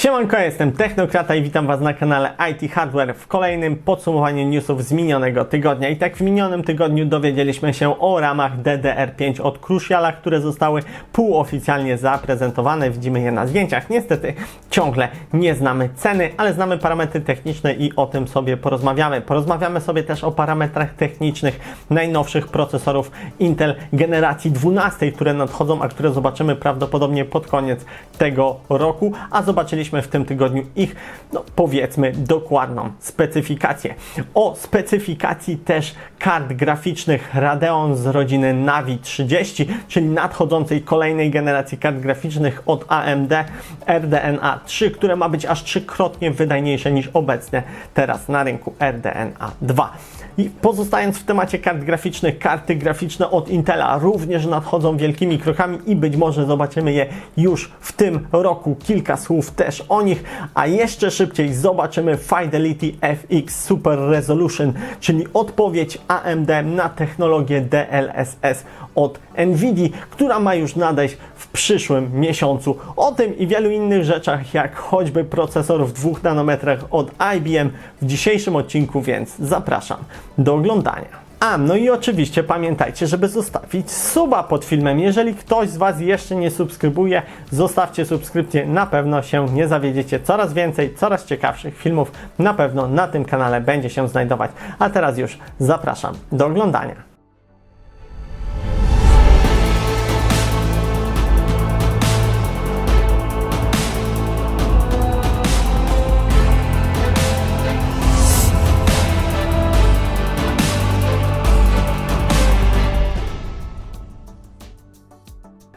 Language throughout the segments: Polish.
Siemanko, jestem Technokrata i witam Was na kanale IT Hardware w kolejnym podsumowaniu newsów z minionego tygodnia. I tak w minionym tygodniu dowiedzieliśmy się o ramach DDR5 od Cruciala, które zostały półoficjalnie zaprezentowane. Widzimy je na zdjęciach. Niestety ciągle nie znamy ceny, ale znamy parametry techniczne i o tym sobie porozmawiamy. Porozmawiamy sobie też o parametrach technicznych najnowszych procesorów Intel generacji 12, które nadchodzą, a które zobaczymy prawdopodobnie pod koniec tego roku, a zobaczyliśmy w tym tygodniu ich, no powiedzmy, dokładną specyfikację. O specyfikacji też kart graficznych Radeon z rodziny Navi 30, czyli nadchodzącej kolejnej generacji kart graficznych od AMD RDNA 3, które ma być aż trzykrotnie wydajniejsze niż obecnie teraz na rynku RDNA 2. I pozostając w temacie kart graficznych, karty graficzne od Intela również nadchodzą wielkimi krokami i być może zobaczymy je już w tym roku. Kilka słów też o nich, a jeszcze szybciej zobaczymy Fidelity FX Super Resolution, czyli odpowiedź AMD na technologię DLSS od Nvidia, która ma już nadejść w przyszłym miesiącu. O tym i wielu innych rzeczach, jak choćby procesor w 2 nanometrach od IBM w dzisiejszym odcinku, więc zapraszam do oglądania. A, no i oczywiście pamiętajcie, żeby zostawić suba pod filmem. Jeżeli ktoś z Was jeszcze nie subskrybuje, zostawcie subskrypcję, na pewno się nie zawiedziecie. Coraz więcej, coraz ciekawszych filmów na pewno na tym kanale będzie się znajdować. A teraz już zapraszam do oglądania.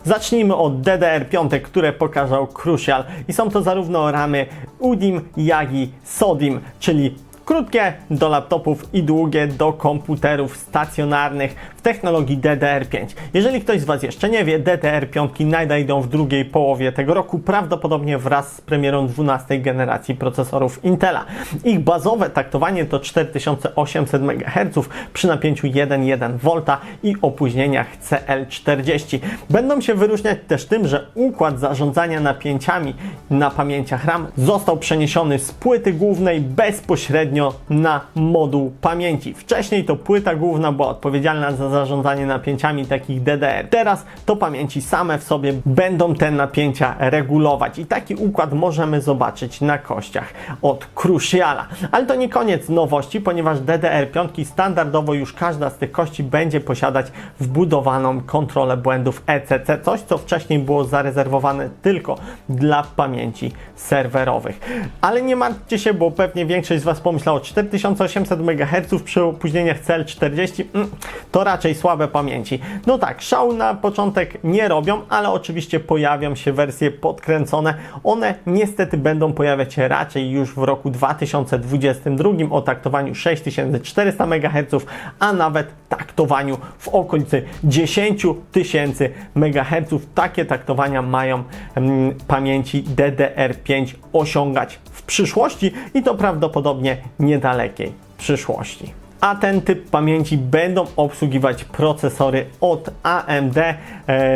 Zacznijmy od DDR5, które pokazał Crucial i są to zarówno ramy UDIM, jak i SODIM, czyli Krótkie do laptopów i długie do komputerów stacjonarnych w technologii DDR5. Jeżeli ktoś z Was jeszcze nie wie, DDR5 nadejdą w drugiej połowie tego roku, prawdopodobnie wraz z premierą 12 generacji procesorów Intela. Ich bazowe taktowanie to 4800 MHz przy napięciu 1,1 V i opóźnieniach CL40. Będą się wyróżniać też tym, że układ zarządzania napięciami na pamięciach RAM został przeniesiony z płyty głównej bezpośrednio bezpośrednio na moduł pamięci. Wcześniej to płyta główna była odpowiedzialna za zarządzanie napięciami takich DDR. Teraz to pamięci same w sobie będą te napięcia regulować i taki układ możemy zobaczyć na kościach od Cruciala. Ale to nie koniec nowości, ponieważ DDR5 standardowo już każda z tych kości będzie posiadać wbudowaną kontrolę błędów ECC, coś co wcześniej było zarezerwowane tylko dla pamięci serwerowych. Ale nie martwcie się, bo pewnie większość z Was pomyśli, myślało 4800 MHz przy opóźnieniach CL40 mm, to raczej słabe pamięci. No tak, szału na początek nie robią, ale oczywiście pojawią się wersje podkręcone. One niestety będą pojawiać się raczej już w roku 2022 o taktowaniu 6400 MHz, a nawet taktowaniu w okolicy 10 tysięcy MHz. Takie taktowania mają mm, pamięci DDR5 osiągać przyszłości i to prawdopodobnie niedalekiej przyszłości a ten typ pamięci będą obsługiwać procesory od AMD e,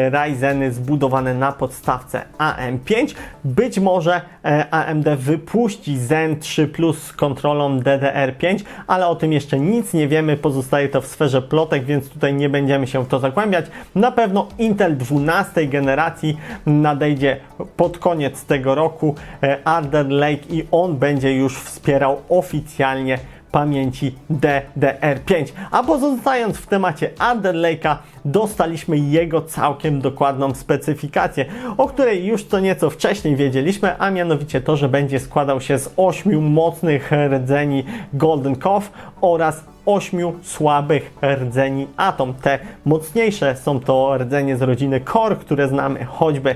Ryzeny zbudowane na podstawce AM5. Być może e, AMD wypuści Zen 3 Plus z kontrolą DDR5, ale o tym jeszcze nic nie wiemy, pozostaje to w sferze plotek, więc tutaj nie będziemy się w to zagłębiać. Na pewno Intel 12 generacji nadejdzie pod koniec tego roku, e, Alder Lake i on będzie już wspierał oficjalnie pamięci DDR5. A pozostając w temacie Alder Lake'a, dostaliśmy jego całkiem dokładną specyfikację, o której już co nieco wcześniej wiedzieliśmy, a mianowicie to, że będzie składał się z ośmiu mocnych rdzeni Golden Cove oraz ośmiu słabych rdzeni Atom. Te mocniejsze są to rdzenie z rodziny Core, które znamy choćby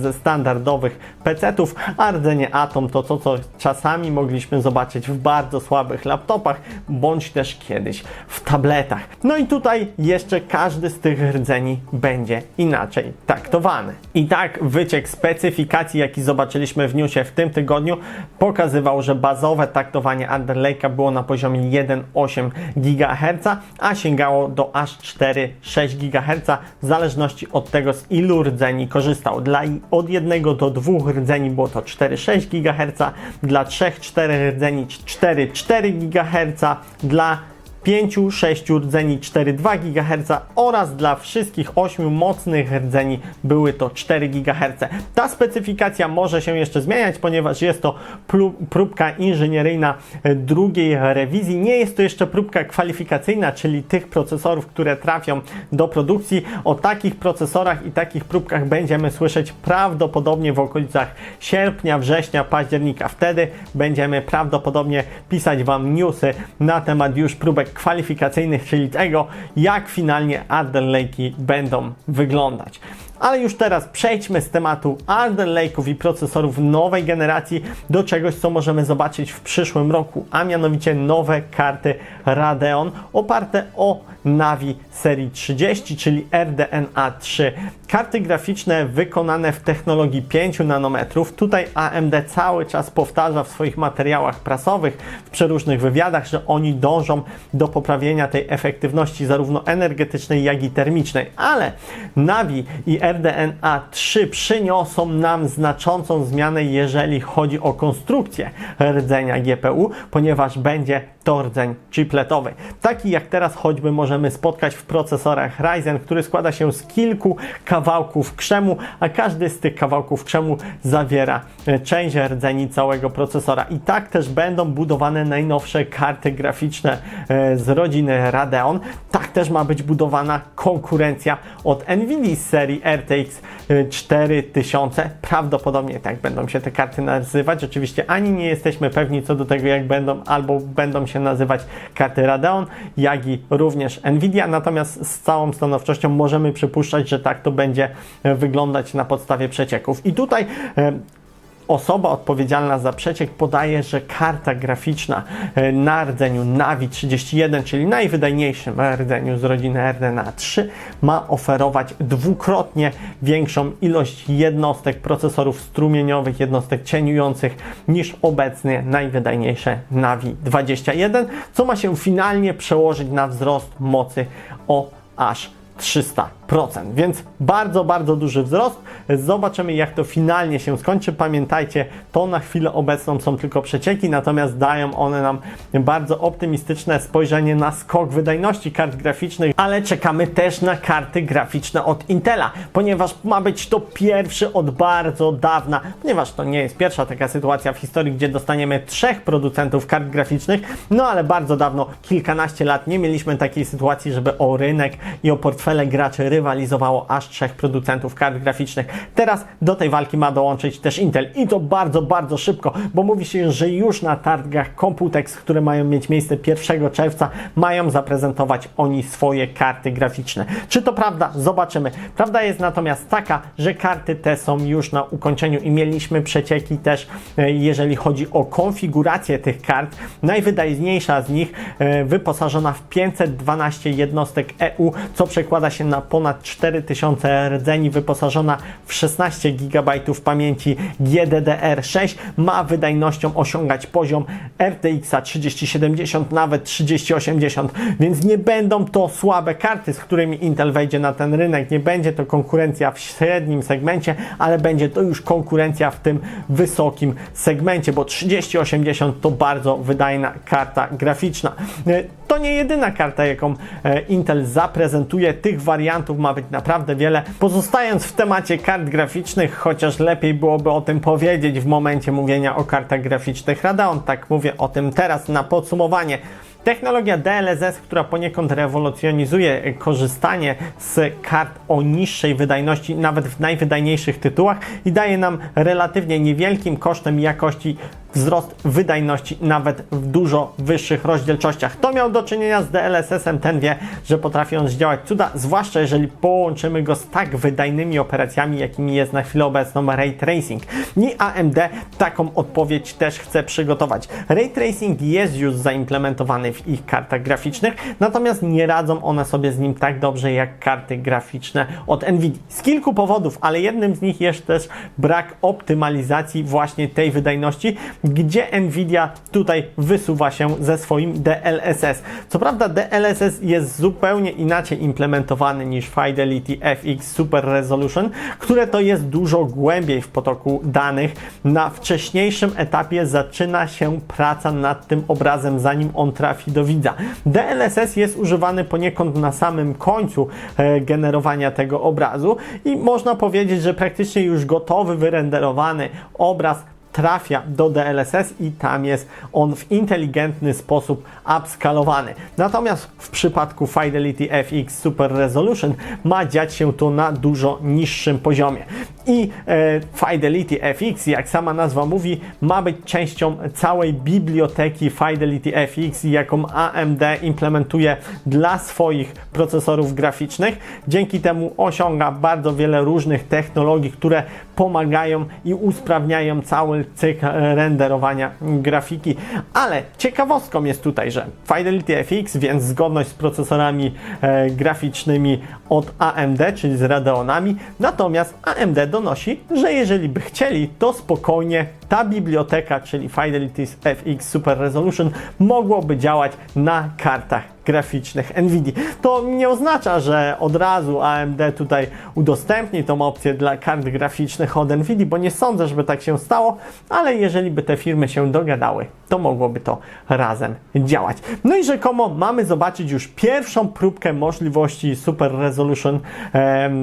ze standardowych PC-ów, a rdzenie Atom to to, co czasami mogliśmy zobaczyć w bardzo słabych laptopach, bądź też kiedyś w tabletach. No i tutaj jeszcze każdy z tych rdzeni będzie inaczej taktowany. I tak wyciek specyfikacji, jaki zobaczyliśmy w newsie w tym tygodniu, pokazywał, że bazowe taktowanie Under Lake'a było na poziomie 1.8 GHz, a sięgało do aż 4-6 GHz w zależności od tego z ilu rdzeni korzystał. Dla od jednego do dwóch rdzeni było to 4-6 GHz, dla 3-4 rdzeni 4-4 GHz, dla 5-6 rdzeni 4,2 GHz oraz dla wszystkich 8 mocnych rdzeni były to 4 GHz. Ta specyfikacja może się jeszcze zmieniać, ponieważ jest to pró- próbka inżynieryjna drugiej rewizji. Nie jest to jeszcze próbka kwalifikacyjna, czyli tych procesorów, które trafią do produkcji. O takich procesorach i takich próbkach będziemy słyszeć prawdopodobnie w okolicach sierpnia, września, października. Wtedy będziemy prawdopodobnie pisać Wam newsy na temat już próbek kwalifikacyjnych, czyli tego, jak finalnie Alder Lake'i będą wyglądać. Ale już teraz przejdźmy z tematu Alder Lake'ów i procesorów nowej generacji do czegoś, co możemy zobaczyć w przyszłym roku, a mianowicie nowe karty Radeon oparte o Navi serii 30, czyli RDNA 3. Karty graficzne wykonane w technologii 5 nanometrów. Tutaj AMD cały czas powtarza w swoich materiałach prasowych, w przeróżnych wywiadach, że oni dążą do poprawienia tej efektywności zarówno energetycznej, jak i termicznej. Ale Navi i RDNA 3 przyniosą nam znaczącą zmianę, jeżeli chodzi o konstrukcję rdzenia GPU, ponieważ będzie to rdzeń chipletowy. Taki jak teraz choćby możemy spotkać w procesorach Ryzen, który składa się z kilku kawałków krzemu, a każdy z tych kawałków krzemu zawiera e, część rdzeni całego procesora. I tak też będą budowane najnowsze karty graficzne e, z rodziny Radeon. Tak też ma być budowana konkurencja od Nvidia z serii RTX e, 4000. Prawdopodobnie tak będą się te karty nazywać. Oczywiście ani nie jesteśmy pewni co do tego, jak będą, albo będą się nazywać karty Radeon, jak i również Nvidia. Natomiast z całą stanowczością możemy przypuszczać, że tak to będzie e, wyglądać na podstawie przecieków. I tutaj e, Osoba odpowiedzialna za przeciek podaje, że karta graficzna e, na rdzeniu Navi 31, czyli najwydajniejszym rdzeniu z rodziny RDNA 3, ma oferować dwukrotnie większą ilość jednostek procesorów strumieniowych, jednostek cieniujących niż obecnie najwydajniejsze Navi 21, co ma się finalnie przełożyć na wzrost mocy o aż 300%. Więc bardzo, bardzo duży wzrost. Zobaczymy, jak to finalnie się skończy. Pamiętajcie, to na chwilę obecną są tylko przecieki, natomiast dają one nam bardzo optymistyczne spojrzenie na skok wydajności kart graficznych, ale czekamy też na karty graficzne od Intela, ponieważ ma być to pierwszy od bardzo dawna, ponieważ to nie jest pierwsza taka sytuacja w historii, gdzie dostaniemy trzech producentów kart graficznych, no ale bardzo dawno, kilkanaście lat nie mieliśmy takiej sytuacji, żeby o rynek i o portfele graczy rywalizowało aż trzech producentów kart graficznych. Teraz do tej walki ma dołączyć też Intel i to bardzo, bardzo szybko, bo mówi się, że już na targach Computex, które mają mieć miejsce 1 czerwca, mają zaprezentować oni swoje karty graficzne. Czy to prawda? Zobaczymy. Prawda jest natomiast taka, że karty te są już na ukończeniu i mieliśmy przecieki też, e, jeżeli chodzi o konfigurację tych kart. Najwydajniejsza z nich e, wyposażona w 512 jednostek EU, co przekłada się na ponad 4000 rdzeni, wyposażona w 16 GB pamięci GDDR6, ma wydajnością osiągać poziom RTX 3070, nawet 3080, więc nie będą to słabe karty, z którymi Intel wejdzie na ten rynek. Nie będzie to konkurencja w średnim segmencie, ale będzie to już konkurencja w tym wysokim segmencie, bo 3080 to bardzo wydajna karta graficzna. E, To nie jedyna karta, jaką e, Intel zaprezentuje. Tych wariantów ma być naprawdę wiele. Pozostając w temacie kart graficznych, chociaż lepiej byłoby o tym powiedzieć w momencie mówienia o kartach graficznych Radeon, tak mówię o tym teraz na podsumowanie. Technologia DLSS, która poniekąd rewolucjonizuje korzystanie z kart o niższej wydajności, nawet w najwydajniejszych tytułach i daje nam relatywnie niewielkim kosztem jakości wzrost wydajności nawet w dużo wyższych rozdzielczościach. Kto miał do czynienia z DLSS-em, ten wie, że potrafi on zdziałać cuda, zwłaszcza jeżeli połączymy go z tak wydajnymi operacjami, jakimi jest na chwilę obecną Ray Tracing. I AMD taką odpowiedź też chce przygotować. Ray Tracing jest już zaimplementowany w ich kartach graficznych, natomiast nie radzą one sobie z nim tak dobrze jak karty graficzne od Nvidia. Z kilku powodów, ale jednym z nich jest też brak optymalizacji właśnie tej wydajności, gdzie Nvidia tutaj wysuwa się ze swoim DLSS. Co prawda DLSS jest zupełnie inaczej implementowany niż Fidelity FX Super Resolution, które to jest dużo głębiej w potoku danych. Na wcześniejszym etapie zaczyna się praca nad tym obrazem, zanim on trafi do widza. DLSS jest używany poniekąd na samym końcu e, generowania tego obrazu i można powiedzieć, że praktycznie już gotowy, wyrenderowany obraz trafia do DLSS i tam jest on w inteligentny sposób upskalowany. Natomiast w przypadku Fidelity FX Super Resolution ma dziać się to na dużo niższym poziomie. I e, Fidelity FX, jak sama nazwa mówi, ma być częścią całej biblioteki Fidelity FX, jaką AMD implementuje dla swoich procesorów graficznych. Dzięki temu osiąga bardzo wiele różnych technologii, które pomagają i usprawniają cały cykl renderowania grafiki. Ale ciekawostką jest tutaj, że Fidelity FX, więc zgodność z procesorami e, graficznymi od AMD, czyli z Radeonami, natomiast AMD donosi, że jeżeli by chcieli, to spokojnie ta biblioteka, czyli Fidelity FX Super Resolution, mogłoby działać na kartach graficznych NVIDIA. To nie oznacza, że od razu AMD tutaj udostępni tą opcję dla kart graficznych od NVIDIA, bo nie sądzę, żeby tak się stało, ale jeżeli by te firmy się dogadały, to mogłoby to razem działać. No i rzekomo mamy zobaczyć już pierwszą próbkę możliwości Super Resolution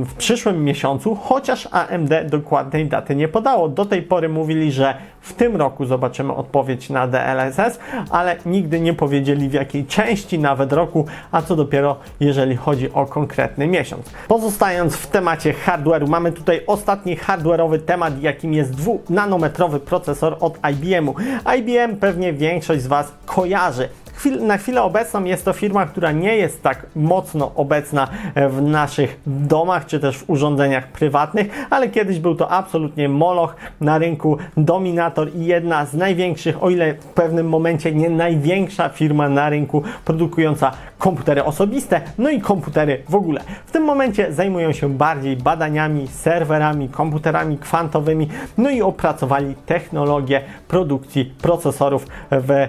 w przyszłym miesiącu, chociaż AMD dokładnej daty nie podało. Do tej pory mówili, że w tym roku zobaczymy odpowiedź na DLSS, ale nigdy nie powiedzieli w jakiej części nawet roku, a co dopiero jeżeli chodzi o konkretny miesiąc. Pozostając w temacie hardware'u, mamy tutaj ostatni hardware'owy temat, jakim jest 2-nanometrowy procesor od IBM-u. IBM pewnie większość z Was kojarzy. Chwil, na chwilę obecną jest to firma, która nie jest tak mocno obecna e, w naszych domach czy też w urządzeniach prywatnych, ale kiedyś był to absolutnie moloch na rynku, dominator i jedna z największych, o ile w pewnym momencie nie największa firma na rynku produkująca komputery osobiste, no i komputery w ogóle. W tym momencie zajmują się bardziej badaniami, serwerami, komputerami kwantowymi, no i opracowali technologię produkcji procesorów w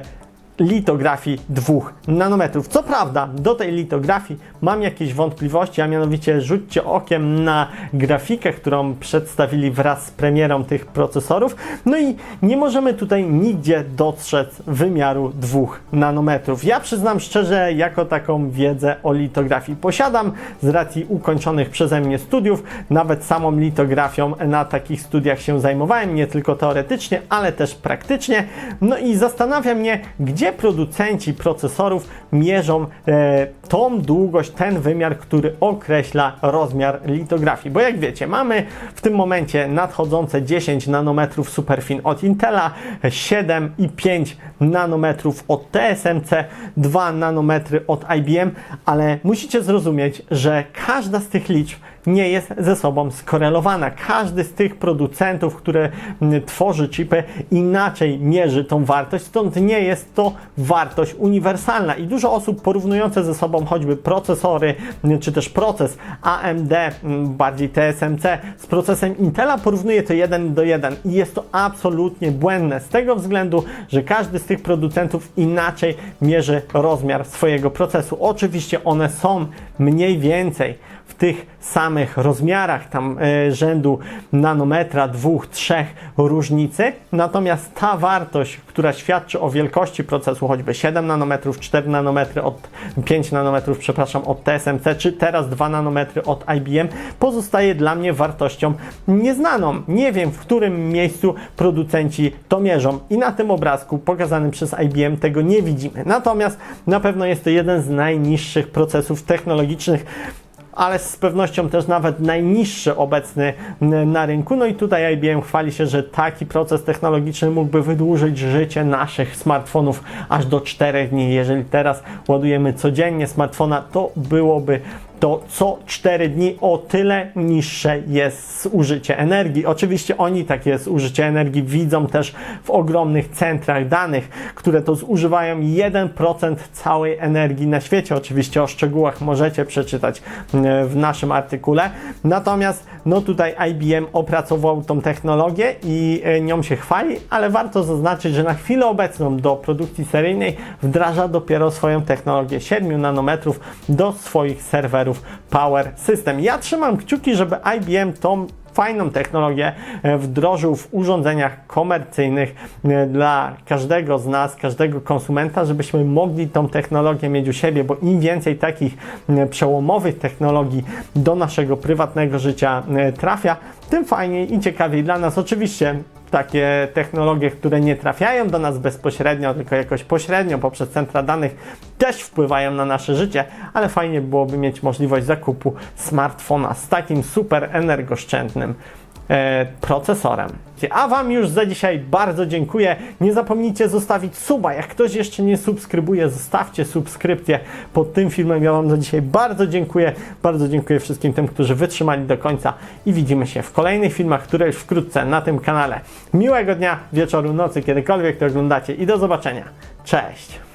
litografii 2 nanometrów. Co prawda, do tej litografii mam jakieś wątpliwości, a mianowicie rzućcie okiem na grafikę, którą przedstawili wraz z premierą tych procesorów. No i nie możemy tutaj nigdzie dostrzec wymiaru 2 nanometrów. Ja przyznam szczerze, jako taką wiedzę o litografii posiadam z racji ukończonych przeze mnie studiów. Nawet samą litografią na takich studiach się zajmowałem, nie tylko teoretycznie, ale też praktycznie. No i zastanawia mnie, gdzie producenci procesorów mierzą e, tą długość, ten wymiar, który określa rozmiar litografii. Bo jak wiecie, mamy w tym momencie nadchodzące 10 nanometrów Superfin od Intela, 7 i 5 nanometrów od TSMC, 2 nanometry od IBM, ale musicie zrozumieć, że każda z tych liczb nie jest ze sobą skorelowana. Każdy z tych producentów, które tworzy chipy, inaczej mierzy tą wartość, stąd nie jest to wartość uniwersalna. I dużo osób porównujące ze sobą choćby procesory, czy też proces AMD, bardziej TSMC, z procesem Intela, porównuje to jeden do jeden. I jest to absolutnie błędne z tego względu, że każdy z tych producentów inaczej mierzy rozmiar swojego procesu. Oczywiście one są mniej więcej w tych samych rozmiarach, tam e, rzędu nanometra, dwóch, trzech różnicy. Natomiast ta wartość, która świadczy o wielkości procesu, choćby 7 nanometrów, 4 nanometry od 5 nanometrów, przepraszam, od TSMC, czy teraz 2 nanometry od IBM, pozostaje dla mnie wartością nieznaną. Nie wiem, w którym miejscu producenci to mierzą i na tym obrazku pokazanym przez IBM tego nie widzimy. Natomiast na pewno jest to jeden z najniższych procesów technologicznych ale z pewnością też nawet najniższy obecny na rynku. No i tutaj IBM chwali się, że taki proces technologiczny mógłby wydłużyć życie naszych smartfonów aż do 4 dni. Jeżeli teraz ładujemy codziennie smartfona, to byłoby to co 4 dni o tyle niższe jest zużycie energii. Oczywiście oni takie zużycie energii widzą też w ogromnych centrach danych, które to zużywają 1% całej energii na świecie. Oczywiście o szczegółach możecie przeczytać e, w naszym artykule. Natomiast no tutaj IBM opracował tą technologię i e, nią się chwali, ale warto zaznaczyć, że na chwilę obecną do produkcji seryjnej wdraża dopiero swoją technologię 7 nanometrów do swoich serwerów Power System. Ja trzymam kciuki, żeby IBM tą fajną technologię e, wdrożył w urządzeniach komercyjnych e, dla każdego z nas, każdego konsumenta, żebyśmy mogli tą technologię mieć u siebie, bo im więcej takich przełomowych technologii do naszego prywatnego życia e, trafia, tym fajniej i ciekawiej dla nas. Oczywiście takie technologie, które nie trafiają do nas bezpośrednio, tylko jakoś pośrednio poprzez centra danych, też wpływają na nasze życie, ale fajnie byłoby mieć możliwość zakupu smartfona z takim super energooszczędnym e, procesorem. A Wam już za dzisiaj bardzo dziękuję. Nie zapomnijcie zostawić suba. Jak ktoś jeszcze nie subskrybuje, zostawcie subskrypcję pod tym filmem. Ja Wam za dzisiaj bardzo dziękuję. Bardzo dziękuję wszystkim tym, którzy wytrzymali do końca i widzimy się w kolejnych filmach, które już wkrótce na tym kanale. Miłego dnia, wieczoru, nocy, kiedykolwiek to oglądacie i do zobaczenia. Cześć!